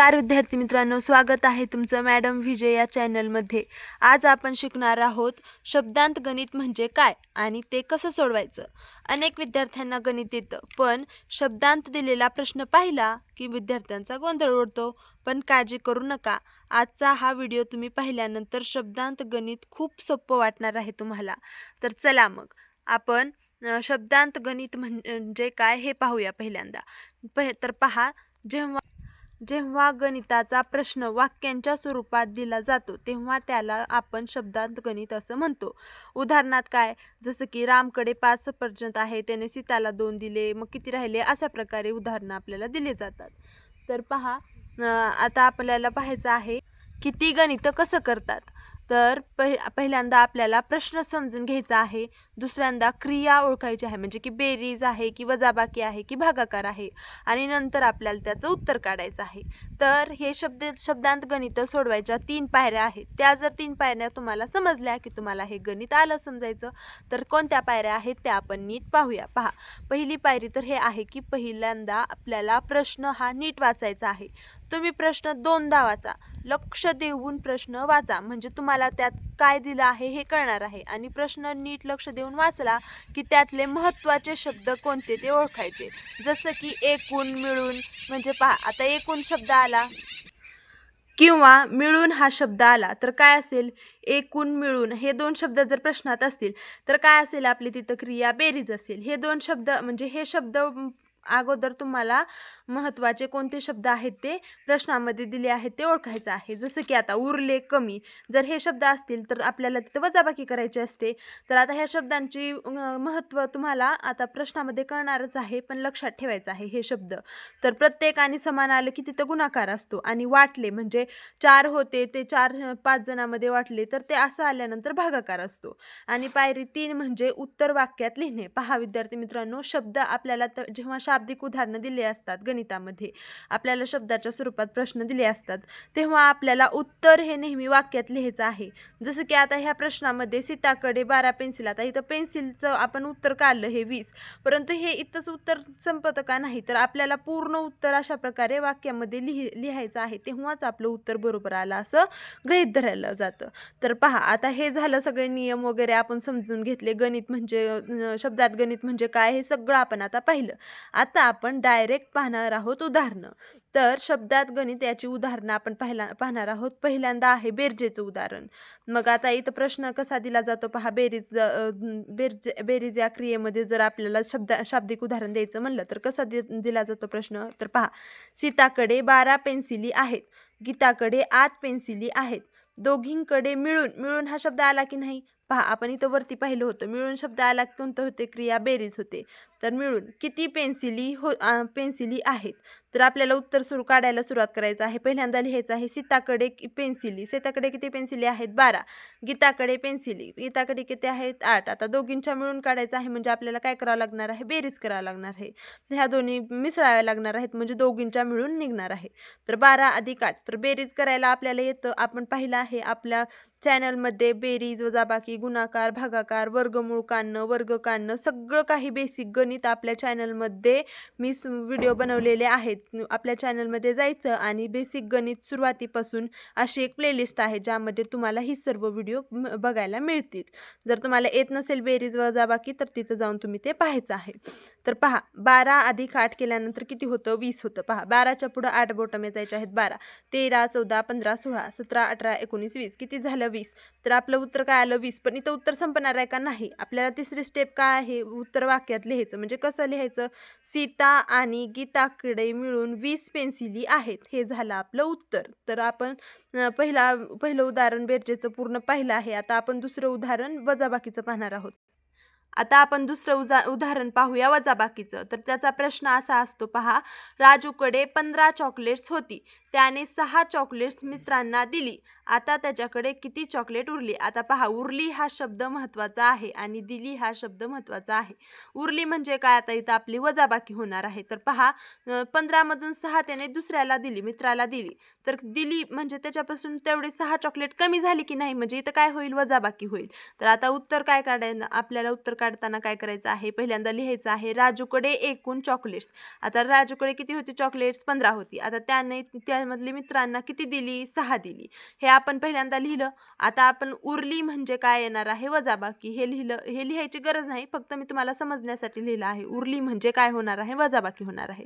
नमस्कार विद्यार्थी मित्रांनो स्वागत आहे तुमचं मॅडम विजय या चॅनलमध्ये. आज आपण शिकणार आहोत शब्दांत गणित म्हणजे काय आणि ते कसं सोडवायचं? अनेक विद्यार्थ्यांना गणित येतं पण शब्दांत दिलेला प्रश्न पाहिला की विद्यार्थ्यांचा गोंधळ उडतो. पण काळजी करू नका आजचा हा व्हिडिओ तुम्ही पाहिल्यानंतर शब्दांत गणित खूप सोपं वाटणार आहे तुम्हाला. तर चला मग आपण शब्दांत गणित म्हणजे काय हे पाहूया पहिल्यांदा. पह तर पहा जेव्हा जेव्हा गणिताचा प्रश्न वाक्यांच्या स्वरूपात दिला जातो तेव्हा त्याला आपण शब्दांत गणित असं म्हणतो. उदाहरणात काय? जसं की रामकडे पाच सफरचंद आहे त्याने सीताला दोन दिले मग किती राहिले? अशा प्रकारे उदाहरणं आपल्याला दिली जातात. तर पहा आता आपल्याला पाहायचं आहे की ती गणितं कसं करतात. तर पहि पहिल्यांदा आपल्याला प्रश्न समजून घ्यायचा आहे. दुसऱ्यांदा क्रिया ओळखायची आहे. म्हणजे की बेरीज आहे की वजाबाकी आहे की भागाकार आहे. आणि नंतर आपल्याला त्याचं उत्तर काढायचं आहे. तर हे शब्द शब्दांत गणितं सोडवायच्या तीन पायऱ्या आहेत. त्या जर तीन पायऱ्या तुम्हाला समजल्या की तुम्हाला हे गणित आलं समजायचं तर कोणत्या पायऱ्या आहेत त्या आपण नीट पाहूया. पहा. पहिली पायरी तर हे आहे की पहिल्यांदा आपल्याला प्रश्न हा नीट वाचायचा आहे. तुम्ही प्रश्न दोनदा वाचा. लक्ष देऊन प्रश्न वाचा. म्हणजे तुम्हाला त्यात काय दिलं आहे हे कळणार आहे. आणि प्रश्न नीट लक्ष देऊन वाचला की त्यातले महत्त्वाचे शब्द कोणते ते ओळखायचे. जसं की एकूण मिळून म्हणजे पहा आता एकूण शब्द आला. किंवा मिळून हा शब्द आला तर काय असेल? एकूण मिळून हे दोन शब्द जर प्रश्नात असतील तर काय असेल आपली तिथं क्रिया बेरीज असेल. हे दोन शब्द म्हणजे हे शब्द अगोदर तुम्हाला महत्त्वाचे कोणते शब्द आहेत ते प्रश्नामध्ये दिले आहेत ते ओळखायचं आहे. जसं की आता उरले कमी. जर हे शब्द असतील तर आपल्याला तिथं वजाबाकी करायची असते. तर आता ह्या शब्दांची महत्त्व तुम्हाला आता प्रश्नामध्ये कळणारच आहे पण लक्षात ठेवायचं आहे हे शब्द. तर प्रत्येक आणि समान आलं की तिथं गुणाकार असतो आणि वाटले म्हणजे चार होते ते चार पाच जणांमध्ये वाटले तर ते असं आल्यानंतर भागाकार असतो. आणि पायरी तीन म्हणजे उत्तर वाक्यात लिहिणे. पहा विद्यार्थी मित्रांनो शब्द आपल्याला जेव्हा शाब्दिक उदाहरणं दिले असतात गणित गणितामध्ये आपल्याला शब्दाच्या स्वरूपात प्रश्न दिले असतात. तेव्हा आपल्याला उत्तर हे नेहमी वाक्यात लिहायचं आहे. जसं की आता ह्या प्रश्नामध्ये सीताकडे बारा पेन्सिल आता इथं पेन्सिलचं आपण उत्तर काढलं हे वीस. परंतु हे इथंच उत्तर संपतं का नाही? तर आपल्याला पूर्ण उत्तर अशा प्रकारे वाक्यामध्ये लिहि लिहायचं आहे. तेव्हाच आपलं उत्तर बरोबर आलं असं गृहीत धरायला जातं. तर पहा आता हे झालं सगळे नियम वगैरे आपण समजून घेतले. गणित म्हणजे शब्दात गणित म्हणजे काय हे सगळं आपण आता पाहिलं. आता आपण डायरेक्ट पाहणार आहोत उदाहरणं. तर शब्दात गणित याची उदाहरणं आपण पाहिला पाहणार आहोत. पहिल्यांदा आहे बेरजेचं उदाहरण. मग आता इथं प्रश्न कसा दिला जातो पहा. बेरीज बेरज बेरीज या क्रियेमध्ये जर आपल्याला शब्द शाब्दिक उदाहरण द्यायचं म्हणलं तर कसा दि दिला जातो प्रश्न? तर पहा. सीताकडे बारा पेन्सिली आहेत. गीताकडे आठ पेन्सिली आहेत. दोघींकडे मिळून मिळून हा शब्द आला की नाही? पहा आपण इथं वरती पाहिलं होतं. मिळून शब्द आला की कोणतं होते? क्रिया बेरीज होते. तर मिळून किती पेन्सिली हो पेन्सिली आहेत? तर आपल्याला उत्तर सुरू काढायला सुरुवात करायचं आहे. पहिल्यांदा लिहायचं आहे सीताकडे पेन्सिली. सीताकडे किती पेन्सिली आहेत? बारा. गीताकडे पेन्सिली. गीताकडे किती आहेत? आठ. आता दोघींच्या मिळून काढायचं आहे म्हणजे आपल्याला काय करावं लागणार आहे? बेरीज करावं लागणार आहे. ह्या दोन्ही मिसळाव्या लागणार आहेत म्हणजे दोघींच्या मिळून निघणार आहे. तर बारा अधिक आठ. तर बेरीज करायला आपल्याला येतं. आपण पाहिलं आहे आपल्या चॅनलमध्ये बेरीज वजाबाकी गुणाकार भागाकार वर्गमूळ काढणं वर्ग काढणं सगळं काही बेसिक गणित आपल्या चॅनलमध्ये मी व्हिडिओ बनवलेले आहेत. आपल्या चॅनलमध्ये जायचं आणि बेसिक गणित सुरुवातीपासून अशी एक प्लेलिस्ट आहे ज्यामध्ये तुम्हाला ही सर्व व्हिडिओ बघायला मिळतील. जर तुम्हाला येत नसेल बेरीज वजाबाकी तर तिथं जाऊन तुम्ही ते पाहायचं आहे. तर पहा बारा अधिक आठ केल्यानंतर किती होतं? वीस होतं. पहा बाराच्या पुढं आठ बोटं मेजायचे आहेत बारा. तेरा चौदा पंधरा सोळा सतरा अठरा एकोणीस वीस. किती झालं? वीस. तर आपलं उत्तर काय आलं? वीस. पण इथं उत्तर संपणार आहे का? नाही. आपल्याला तिसरी स्टेप काय आहे? उत्तर वाक्यात लिहायचं. म्हणजे कसं लिहायचं? सीता आणि गीताकडे मिळून वीस पेन्सिली आहेत. हे झालं आपलं उत्तर. तर आपण पहिला पहिलं उदाहरण बेरजेचं पूर्ण पाहिलं आहे. आता आपण दुसरं उदाहरण वजाबाकीचं पाहणार आहोत. आता आपण दुसरं उजा उदाहरण पाहूया वजाबाकीचं. तर त्याचा प्रश्न असा असतो पहा राजूकडे पंधरा चॉकलेट्स होती. त्याने सहा चॉकलेट्स मित्रांना दिली. आता त्याच्याकडे किती चॉकलेट उरली? आता पहा उरली हा शब्द महत्त्वाचा आहे आणि दिली हा शब्द महत्त्वाचा आहे. उरली म्हणजे काय? आता इथं आपली वजाबाकी होणार आहे. तर पहा पंधरामधून सहा त्याने दुसऱ्याला दिली मित्राला दिली. तर दिली म्हणजे त्याच्यापासून तेवढे सहा चॉकलेट कमी झाली की नाही? म्हणजे इथं काय होईल? वजाबाकी होईल. तर आता उत्तर काय काढायला आपल्याला उत्तर काढताना काय करायचं आहे? पहिल्यांदा लिहायचं आहे राजूकडे एकूण चॉकलेट्स आता राजूकडे किती होती? चॉकलेट्स पंधरा होती. आता त्याने त्यामधली मित्रांना किती दिली? सहा दिली. हे आपण पहिल्यांदा लिहिलं आता आपण उरली म्हणजे काय येणार आहे वजाबाकी? हे लिहिलं हे लिहायची गरज नाही फक्त मी तुम्हाला समजण्यासाठी लिहिलं आहे. उरली म्हणजे काय होणार आहे? वजाबाकी होणार आहे.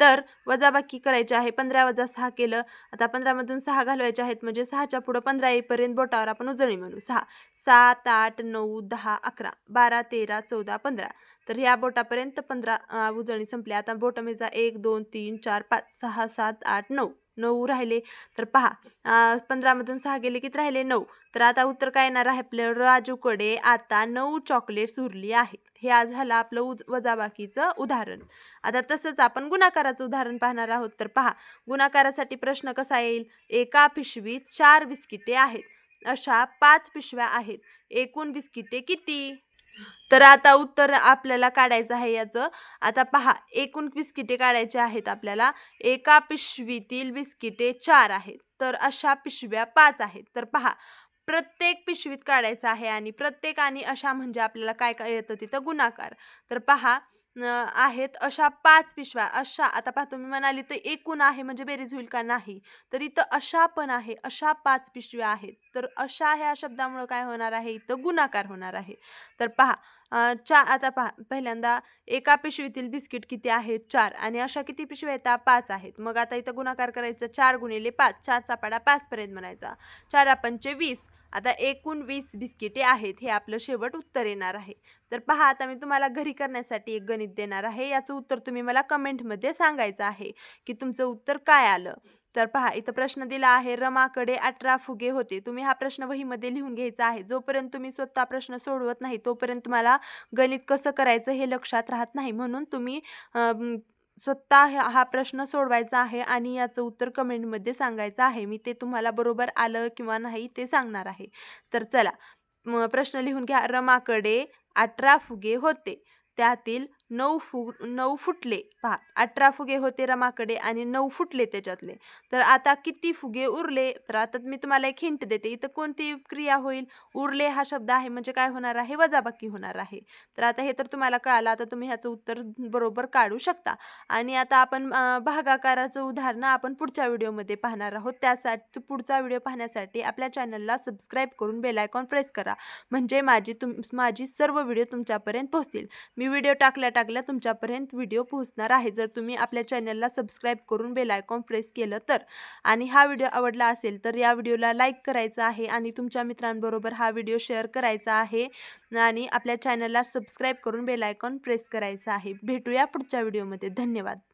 तर वजाबाकी करायची आहे पंधरा वजा सहा केलं आता पंधरामधून सहा घालवायचे आहेत म्हणजे सहाच्या पुढं पंधरा येईपर्यंत बोटावर आपण उजळणी म्हणू. सहा सात आठ नऊ दहा अकरा बारा तेरा चौदा पंधरा. तर ह्या बोटापर्यंत पंधरा उजळणी संपली. आता बोटमेजा एक दोन तीन चार पाच सहा सात आठ नऊ. नऊ राहिले. तर पहा पंधरामधून सहा गेले की राहिले? नऊ. तर आता उत्तर काय येणार आहे आपलं? राजूकडे आता नऊ चॉकलेट्स उरली आहेत. हे आज झालं आपलं उज वजाबाकीचं उदाहरण. आता तसंच आपण गुणाकाराचं उदाहरण पाहणार आहोत. तर पहा गुणाकारासाठी प्रश्न कसा येईल? एका पिशवीत चार बिस्किटे आहेत. अशा पाच पिशव्या आहेत. एकूण बिस्किटे किती? तर आता उत्तर आपल्याला काढायचं आहे याचं. आता पहा एकूण बिस्किटे काढायचे आहेत आपल्याला. एका पिशवीतील बिस्किटे चार आहेत. तर अशा पिशव्या पाच आहेत. तर पहा प्रत्येक पिशवीत काढायचं आहे आणि प्रत्येक आणि अशा म्हणजे आपल्याला काय काय येतं तिथं? गुणाकार. तर पहा आहेत अशा पाच पिशव्या. अशा आता पहा तुम्ही म्हणाली तर एकूण आहे म्हणजे बेरीज होईल का नाही? तर इथं अशा पण आहे अशा पाच पिशव्या आहेत. तर अशा ह्या शब्दामुळं काय होणार आहे? इथं गुणाकार होणार आहे. तर पहा अं, चा आता पहा पहिल्यांदा एका पिशवीतील बिस्किट किती आहेत? चार. आणि अशा किती पिशव्या येतात पाच आहेत. मग आता इथं गुणाकार करायचं चार गुणिले पाच. चारचा पाडा पाचपर्यंत म्हणायचा. चार पंचे वीस. आता एकूण वीस बिस्किटे आहेत हे आपलं शेवट उत्तर येणार आहे. तर पहा आता मी तुम्हाला घरी करण्यासाठी एक गणित देणार आहे. याचं उत्तर तुम्ही मला कमेंटमध्ये सांगायचं आहे की तुमचं उत्तर काय आलं? तर पहा इथं प्रश्न दिला आहे रमाकडे अठरा फुगे होते. तुम्ही हा प्रश्न वहीमध्ये लिहून घ्यायचा आहे. जोपर्यंत तुम्ही स्वतः प्रश्न सोडवत नाही तोपर्यंत तुम्हाला गणित कसं करायचं हे लक्षात राहत नाही. म्हणून तुम्ही स्वतः हा प्रश्न सोडवायचा आहे आणि याचं उत्तर कमेंटमध्ये सांगायचं आहे. मी ते तुम्हाला बरोबर आलं किंवा नाही ते सांगणार आहे. तर चला प्रश्न लिहून घ्या. रमाकडे अठरा फुगे होते. त्यातील नऊ फु नऊ फुटले. पहा अठरा फुगे होते रमाकडे आणि नऊ फुटले त्याच्यातले. तर आता किती फुगे उरले? तर आता मी तुम्हाला एक हिंट देते. इथं कोणती क्रिया होईल? उरले हा शब्द आहे म्हणजे काय होणार आहे? वजाबाकी होणार आहे. तर आता हे तर तुम्हाला कळालं. आता तुम्ही ह्याचं उत्तर बरोबर काढू शकता. आणि आता आपण भागाकाराचं उदाहरणं आपण पुढच्या व्हिडिओमध्ये पाहणार आहोत. त्यासाठी पुढचा व्हिडिओ पाहण्यासाठी आपल्या चॅनलला सबस्क्राईब करून बेलायकॉन प्रेस करा. म्हणजे माझी तुम माझी सर्व व्हिडिओ तुमच्यापर्यंत पोहोचतील. मी व्हिडिओ टाकल्या लागल्या तुमच्यापर्यंत व्हिडिओ पोहोचणार आहे. जर तुम्ही आपल्या चॅनलला सबस्क्राईब करून बेलायकॉन प्रेस केलं तर. आणि हा व्हिडिओ आवडला असेल तर या व्हिडिओला लाईक करायचा आहे आणि तुमच्या मित्रांबरोबर हा व्हिडिओ शेअर करायचा आहे. आणि आपल्या चॅनलला सबस्क्राईब करून बेलायकॉन प्रेस करायचा आहे. भेटूया पुढच्या व्हिडिओमध्ये. धन्यवाद.